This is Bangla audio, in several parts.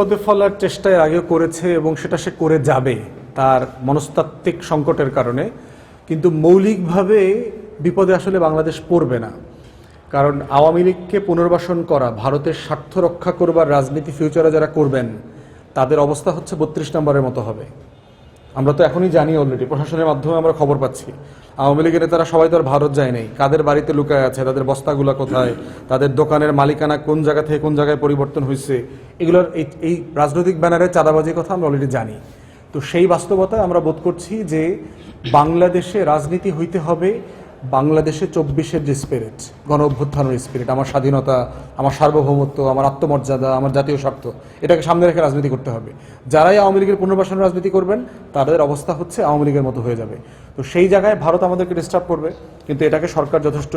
পদে ফলার চেষ্টায় আগে করেছে এবং সেটা সে করে যাবে তার মনস্তাত্ত্বিক সংকটের কারণে। কিন্তু মৌলিকভাবে বিপদে আসলে বাংলাদেশ পড়বে না। কারণ আওয়ামী লীগকে পুনর্বাসন করা, ভারতের স্বার্থ রক্ষা করবার রাজনীতি ফিউচারে যারা করবেন, তাদের অবস্থা হচ্ছে বত্রিশ নম্বরের মতো হবে। আমরা তো এখনই জানি অলরেডি প্রশাসনের মাধ্যমে আমরা খবর পাচ্ছি। আওয়ামী লীগের নেতারা সবাই তো আর ভারত যায় নাই। কাদের বাড়িতে লুকায় আছে, তাদের বস্তাগুলো কোথায়, তাদের দোকানের মালিকানা কোন জায়গা থেকে কোন জায়গায় পরিবর্তন হয়েছে, এগুলোর এই এই রাজনৈতিক ব্যানারে চাঁদাবাজির কথা আমরা অলরেডি জানি। তো সেই বাস্তবতায় আমরা বোধ করছি যে বাংলাদেশে রাজনীতি হইতে হবে বাংলাদেশে চব্বিশের যে স্পিরিট গণ অভ্যুত্থানের স্পিরিট আমার স্বাধীনতা, আমার সার্বভৌমত্ব, আমার আত্মমর্যাদা, আমার জাতীয় স্বার্থ, এটাকে সামনে রেখে রাজনীতি করতে হবে। যারাই আওয়ামী লীগের পুনর্বাসনের রাজনীতি করবেন, তাদের অবস্থা হচ্ছে আওয়ামী লীগের মতো হয়ে যাবে। তো সেই জায়গায় ভারত আমাদেরকে ডিস্টার্ব করবে, কিন্তু এটাকে সরকার যথেষ্ট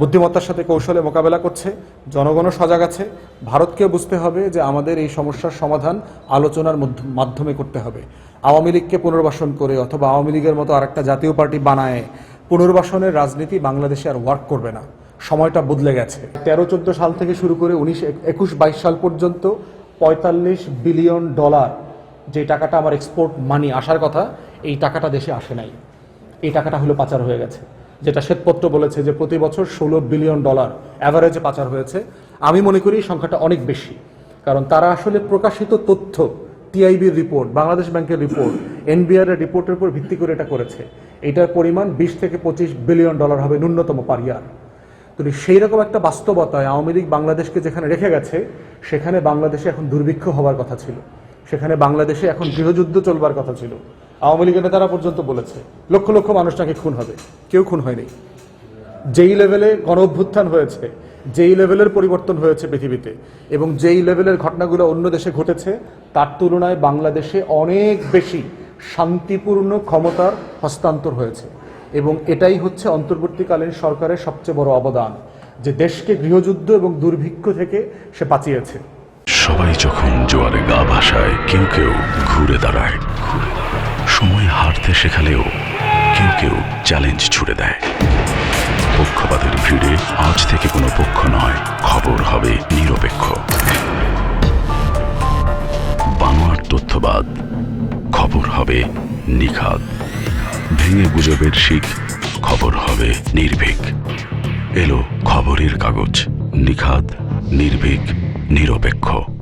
বুদ্ধিমত্তার সাথে কৌশলে মোকাবেলা করছে, জনগণও সজাগ আছে। ভারতকেও বুঝতে হবে যে আমাদের এই সমস্যার সমাধান আলোচনার মাধ্যমে করতে হবে। আওয়ামী লীগকে পুনর্বাসন করে অথবা আওয়ামী লীগের মতো আরেকটা জাতীয় পার্টি বানায় পুনর্বাসনের রাজনীতি বাংলাদেশে আর ওয়ার্ক করবে না। সময়টা বদলে গেছে। তেরো চোদ্দ সাল থেকে শুরু করে উনিশ, একুশ, বাইশ সাল পর্যন্ত পঁয়তাল্লিশ বিলিয়ন ডলার যে টাকাটা আমার এক্সপোর্ট মানি আসার কথা, এই টাকাটা দেশে আসে নাই। এই টাকাটা হলো পাচার হয়ে গেছে। যেটা শ্বেতপত্র বলেছে যে প্রতি বছর ষোলো বিলিয়ন ডলার অ্যাভারেজে পাচার হয়েছে। আমি মনে করি সংখ্যাটা অনেক বেশি। কারণ তারা আসলে প্রকাশিত তথ্য টিআইবির রিপোর্ট, বাংলাদেশ ব্যাংকের রিপোর্ট, এনবিআর এর রিপোর্টের উপর ভিত্তি করে এটা করেছে। এটার পরিমাণ বিশ থেকে পঁচিশ বিলিয়ন ডলার হবে ন্যূনতম পার ইয়ার। তো সেই রকম একটা বাস্তবতায় আওয়ামী লীগ বাংলাদেশকে যেখানে রেখে গেছে, সেখানে বাংলাদেশে এখন দুর্ভিক্ষ হওয়ার কথা ছিল। সেখানে বাংলাদেশে এখন গৃহযুদ্ধ চলবার কথা ছিল। আওয়ামী লীগের নেতারা পর্যন্ত বলেছে, লক্ষ লক্ষ মানুষ নাকি খুন হবে। কেউ খুন হয়নি। যেই লেভেলে গণ অভ্যুত্থান হয়েছে যেই লেভেলের পরিবর্তন হয়েছে পৃথিবীতে এবং যেই লেভেলের ঘটনাগুলো অন্য দেশে ঘটেছে, তার তুলনায় বাংলাদেশে অনেক বেশি শান্তিপূর্ণ ক্ষমতার হস্তান্তর হয়েছে এবং এটাই হচ্ছে অন্তর্বর্তীকালীন সরকারের সবচেয়ে বড় অবদান, যে দেশকে গৃহযুদ্ধ এবং দুর্ভিক্ষ থেকে সে বাঁচিয়েছে সবাই যখন জোয়ারে গা ভাসায়, কেউ কেউ ঘুরে দাঁড়ায়। সময় হারতে শেখালেও কেউ কেউ চ্যালেঞ্জ ছুড়ে দেয় পক্ষপাতের ভিড়ে আজ থেকে কোনো পক্ষ নয়। খবর হবে নিরপেক্ষ। বানোয়ার তথ্যবাদ। খবর হবে নিখাদ। ভেঙে গুজবের শিখ। খবর হবে নির্ভীক। এলো খবরের কাগজ। নিখাদ, নির্ভীক, নিরপেক্ষ।